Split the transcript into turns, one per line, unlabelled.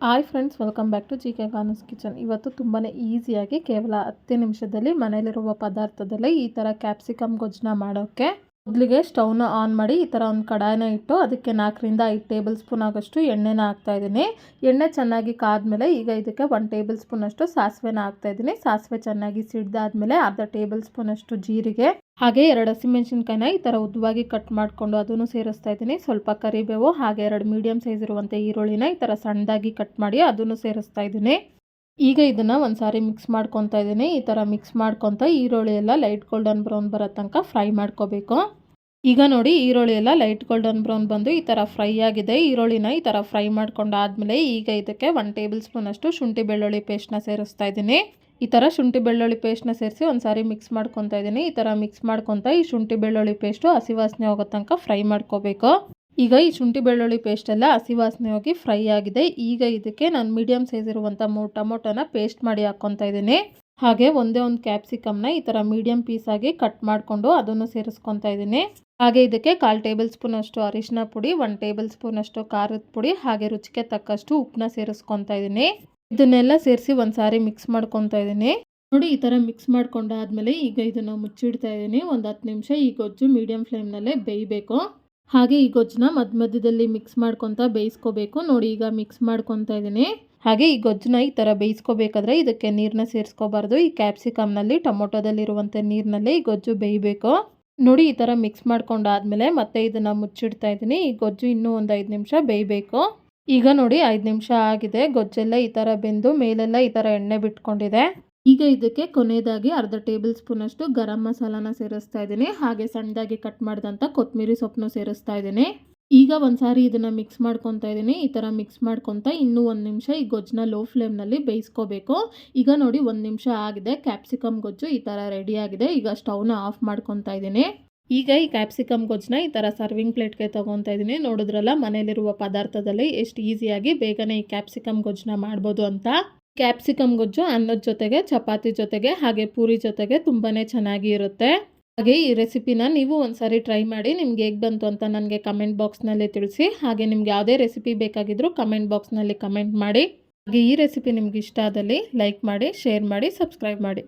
Hi friends, welcome back to G K Ganas kitchen. ಇವತ್ತು ತುಂಬಾ ಈಸಿಯಾಗಿ ಕೇವಲ ಹತ್ತು ನಿಮಿಷದಲ್ಲಿ ಮನೆಯಲ್ಲಿರುವ ಪದಾರ್ಥದಲ್ಲೇ ಈ ಥರ ಕ್ಯಾಪ್ಸಿಕಮ್ ಗೊಜ್ಜನ್ನ ಮಾಡೋಕ್ಕೆ ಮೊದಲಿಗೆ ಸ್ಟವ್ನ ಆನ್ ಮಾಡಿ ಈ ಥರ ಒಂದು ಕಡಾಯನ ಇಟ್ಟು ಅದಕ್ಕೆ ನಾಲ್ಕರಿಂದ ಐದು ಟೇಬಲ್ ಸ್ಪೂನ್ ಆಗೋಷ್ಟು ಎಣ್ಣೆನ ಹಾಕ್ತಾ ಇದ್ದೀನಿ. ಎಣ್ಣೆ ಚೆನ್ನಾಗಿ ಕಾದ್ಮೇಲೆ ಈಗ ಇದಕ್ಕೆ ಒನ್ ಟೇಬಲ್ ಸ್ಪೂನ್ ಅಷ್ಟು ಸಾಸಿವೆನ ಹಾಕ್ತಾ ಇದ್ದೀನಿ. ಸಾಸಿವೆ ಚೆನ್ನಾಗಿ ಸಿಡ್ದಾದ್ಮೇಲೆ ಅರ್ಧ ಟೇಬಲ್ ಸ್ಪೂನ್ ಅಷ್ಟು ಜೀರಿಗೆ, ಹಾಗೆ ಎರಡು ಹಸಿಮೆಣಸಿನ್ಕಾಯಿನ ಈ ಥರ ಉದ್ದವಾಗಿ ಕಟ್ ಮಾಡಿಕೊಂಡು ಅದನ್ನು ಸೇರಿಸ್ತಾ ಇದ್ದೀನಿ. ಸ್ವಲ್ಪ ಕರಿಬೇವು, ಹಾಗೆ ಎರಡು ಮೀಡಿಯಮ್ ಸೈಜ್ ಇರುವಂಥ ಈರುಳ್ಳಿನ ಈ ಥರ ಸಣ್ಣದಾಗಿ ಕಟ್ ಮಾಡಿ ಅದನ್ನು ಸೇರಿಸ್ತಾ ಇದ್ದೀನಿ. ಈಗ ಇದನ್ನು ಒಂದು ಸಾರಿ ಮಿಕ್ಸ್ ಮಾಡ್ಕೊತಾ ಇದ್ದೀನಿ. ಈ ಥರ ಮಿಕ್ಸ್ ಮಾಡ್ಕೊತ ಈರುಳ್ಳಿ ಎಲ್ಲ ಲೈಟ್ ಗೋಲ್ಡನ್ ಬ್ರೌನ್ ಬರೋ ತನಕ ಫ್ರೈ ಮಾಡ್ಕೋಬೇಕು. ಈಗ ನೋಡಿ ಈರುಳ್ಳಿ ಎಲ್ಲ ಲೈಟ್ ಗೋಲ್ಡನ್ ಬ್ರೌನ್ ಬಂದು ಈ ಥರ ಫ್ರೈ ಆಗಿದೆ. ಈರುಳ್ಳಿನ ಈ ಥರ ಫ್ರೈ ಮಾಡ್ಕೊಂಡಾದ್ಮೇಲೆ ಈಗ ಇದಕ್ಕೆ ಒನ್ ಟೇಬಲ್ ಸ್ಪೂನ್ ಅಷ್ಟು ಶುಂಠಿ ಬೆಳ್ಳುಳ್ಳಿ ಪೇಸ್ಟ್ನ ಸೇರಿಸ್ತಾ ಇದ್ದೀನಿ. ಈ ಥರ ಶುಂಠಿ ಬೆಳ್ಳುಳ್ಳಿ ಪೇಸ್ಟ್ನ ಸೇರಿಸಿ ಒಂದ್ಸಾರಿ ಮಿಕ್ಸ್ ಮಾಡ್ಕೊತಾ ಇದ್ದೀನಿ. ಈ ಥರ ಮಿಕ್ಸ್ ಮಾಡ್ಕೊತ ಈ ಶುಂಠಿ ಬೆಳ್ಳುಳ್ಳಿ ಪೇಸ್ಟು ಹಸಿ ವಾಸನೆ ಹೋಗೋ ತನಕ ಫ್ರೈ ಮಾಡ್ಕೋಬೇಕು. ಈಗ ಈ ಶುಂಠಿ ಬೆಳ್ಳುಳ್ಳಿ ಪೇಸ್ಟ್ ಎಲ್ಲ ಹಸಿ ವಾಸನೆ ಹೋಗಿ ಫ್ರೈ ಆಗಿದೆ. ಈಗ ಇದಕ್ಕೆ ನಾನು ಮೀಡಿಯಮ್ ಸೈಜ್ ಇರುವಂಥ ಮೂರು ಟೊಮೊಟೊನ ಪೇಸ್ಟ್ ಮಾಡಿ ಹಾಕ್ಕೊತಾ ಇದ್ದೀನಿ. ಹಾಗೆ ಒಂದೇ ಒಂದು ಕ್ಯಾಪ್ಸಿಕಮ್ನ ಈ ಥರ ಪೀಸ್ ಪೀಸಾಗಿ ಕಟ್ ಮಾಡಿಕೊಂಡು ಅದನ್ನು ಸೇರಿಸ್ಕೊತಾ ಇದ್ದೀನಿ. ಹಾಗೆ ಇದಕ್ಕೆ ಕಾಲು ಟೇಬಲ್ ಸ್ಪೂನ್ ಅಷ್ಟು ಅರಿಶಿನ ಪುಡಿ ಒನ್ ಟೇಬಲ್ ಸ್ಪೂನ್ ಅಷ್ಟು ಖಾರದ ಪುಡಿ, ಹಾಗೆ ರುಚಿಗೆ ತಕ್ಕಷ್ಟು ಉಪ್ಪನ್ನ ಸೇರಿಸ್ಕೊತಾ ಇದ್ದೀನಿ. ಇದನ್ನೆಲ್ಲ ಸೇರಿಸಿ ಒಂದು ಸಾರಿ ಮಿಕ್ಸ್ ಮಾಡ್ಕೊತಾ ಇದ್ದೀನಿ. ನೋಡಿ ಈ ಥರ ಮಿಕ್ಸ್ ಮಾಡ್ಕೊಂಡಾದ್ಮೇಲೆ ಈಗ ಇದನ್ನು ಮುಚ್ಚಿಡ್ತಾ ಇದ್ದೀನಿ. ಒಂದು ಹತ್ತು ನಿಮಿಷ ಈ ಗೊಜ್ಜು ಮೀಡಿಯಂ ಫ್ಲೇಮ್ನಲ್ಲೇ ಬೇಯಬೇಕು. ಹಾಗೆ ಈ ಗೊಜ್ಜನ್ನ ಮಧ್ಯ ಮಧ್ಯದಲ್ಲಿ ಮಿಕ್ಸ್ ಮಾಡ್ಕೊತಾ ಬೇಯಿಸ್ಕೋಬೇಕು. ನೋಡಿ ಈಗ ಮಿಕ್ಸ್ ಮಾಡ್ಕೊತಾ ಇದ್ದೀನಿ. ಹಾಗೆ ಈ ಗೊಜ್ಜನ್ನ ಈ ಥರ ಬೇಯಿಸ್ಕೋಬೇಕಾದ್ರೆ ಇದಕ್ಕೆ ನೀರನ್ನ ಸೇರಿಸ್ಕೋಬಾರ್ದು. ಈ ಕ್ಯಾಪ್ಸಿಕಮ್ನಲ್ಲಿ ಟೊಮೊಟೊದಲ್ಲಿರುವಂಥ ನೀರಿನಲ್ಲೇ ಈ ಗೊಜ್ಜು ಬೇಯಬೇಕು. ನೋಡಿ, ಈ ಥರ ಮಿಕ್ಸ್ ಮಾಡ್ಕೊಂಡಾದ್ಮೇಲೆ ಮತ್ತೆ ಇದನ್ನು ಮುಚ್ಚಿಡ್ತಾ ಇದ್ದೀನಿ. ಈ ಗೊಜ್ಜು ಇನ್ನೂ ಒಂದು ಐದು ನಿಮಿಷ ಬೇಯಬೇಕು. ಈಗ ನೋಡಿ, ಐದು ನಿಮಿಷ ಆಗಿದೆ. ಗೊಜ್ಜೆಲ್ಲ ಈ ಥರ ಬೆಂದು ಮೇಲೆಲ್ಲ ಈ ಥರ ಎಣ್ಣೆ ಬಿಟ್ಕೊಂಡಿದೆ. ಈಗ ಇದಕ್ಕೆ ಕೊನೆಯದಾಗಿ ಅರ್ಧ ಟೇಬಲ್ ಸ್ಪೂನ್ ಅಷ್ಟು ಗರಂ ಮಸಾಲಾನ ಸೇರಿಸ್ತಾ ಇದ್ದೀನಿ. ಹಾಗೆ ಸಣ್ಣದಾಗಿ ಕಟ್ ಮಾಡಿದಂಥ ಕೊತ್ತಂಬರಿ ಸೊಪ್ಪನ್ನು ಸೇರಿಸ್ತಾ ಇದ್ದೀನಿ. ಈಗ ಒಂದು ಸಾರಿ ಇದನ್ನು ಮಿಕ್ಸ್ ಮಾಡ್ಕೊತಾ ಇದ್ದೀನಿ. ಈ ಥರ ಮಿಕ್ಸ್ ಮಾಡ್ಕೊತ ಇನ್ನೂ ಒಂದು ನಿಮಿಷ ಈ ಗೊಜ್ಜನ್ನ ಲೋ ಫ್ಲೇಮ್ನಲ್ಲಿ ಬೇಯಿಸ್ಕೋಬೇಕು. ಈಗ ನೋಡಿ ಒಂದು ನಿಮಿಷ ಆಗಿದೆ. ಕ್ಯಾಪ್ಸಿಕಮ್ ಗೊಜ್ಜು ಈ ಥರ ರೆಡಿ ಆಗಿದೆ. ಈಗ ಸ್ಟವ್ನ ಆಫ್ ಮಾಡ್ಕೊತಾ ಇದ್ದೀನಿ. ಈಗ ಈ ಕ್ಯಾಪ್ಸಿಕಮ್ ಗೊಜ್ಜನ್ನ ಈ ಥರ ಸರ್ವಿಂಗ್ ಪ್ಲೇಟ್ಗೆ ತೊಗೊತಾ ಇದ್ದೀನಿ. ನೋಡಿದ್ರಲ್ಲ ಮನೇಲಿರುವ ಪದಾರ್ಥದಲ್ಲಿ ಎಷ್ಟು ಈಸಿಯಾಗಿ ಬೇಗನೆ ಈ ಕ್ಯಾಪ್ಸಿಕಮ್ ಗೊಜ್ಜನ್ನ ಮಾಡ್ಬೋದು ಅಂತ. ಕ್ಯಾಪ್ಸಿಕಮ್ ಗೊಜ್ಜು ಅನ್ನದ ಜೊತೆಗೆ, ಚಪಾತಿ ಜೊತೆಗೆ, ಹಾಗೆ ಪೂರಿ ಜೊತೆಗೆ ತುಂಬಾ ಚೆನ್ನಾಗಿ ಇರುತ್ತೆ. ಹಾಗೆ ಈ ರೆಸಿಪಿನ ನೀವು ಒಂದ್ಸರಿ ಟ್ರೈ ಮಾಡಿ, ನಿಮ್ಗೆ ಹೇಗೆ ಬಂತು ಅಂತ ನನಗೆ ಕಮೆಂಟ್ ಬಾಕ್ಸ್ನಲ್ಲಿ ತಿಳಿಸಿ. ಹಾಗೆ ನಿಮ್ಗೆ ಯಾವುದೇ ರೆಸಿಪಿ ಬೇಕಾಗಿದ್ದರೂ ಕಮೆಂಟ್ ಬಾಕ್ಸ್ನಲ್ಲಿ ಕಮೆಂಟ್ ಮಾಡಿ. ಹಾಗೆ ಈ ರೆಸಿಪಿ ನಿಮ್ಗೆ ಇಷ್ಟ ಆದಲ್ಲಿ ಲೈಕ್ ಮಾಡಿ ಶೇರ್ ಮಾಡಿ ಸಬ್ಸ್ಕ್ರೈಬ್ ಮಾಡಿ.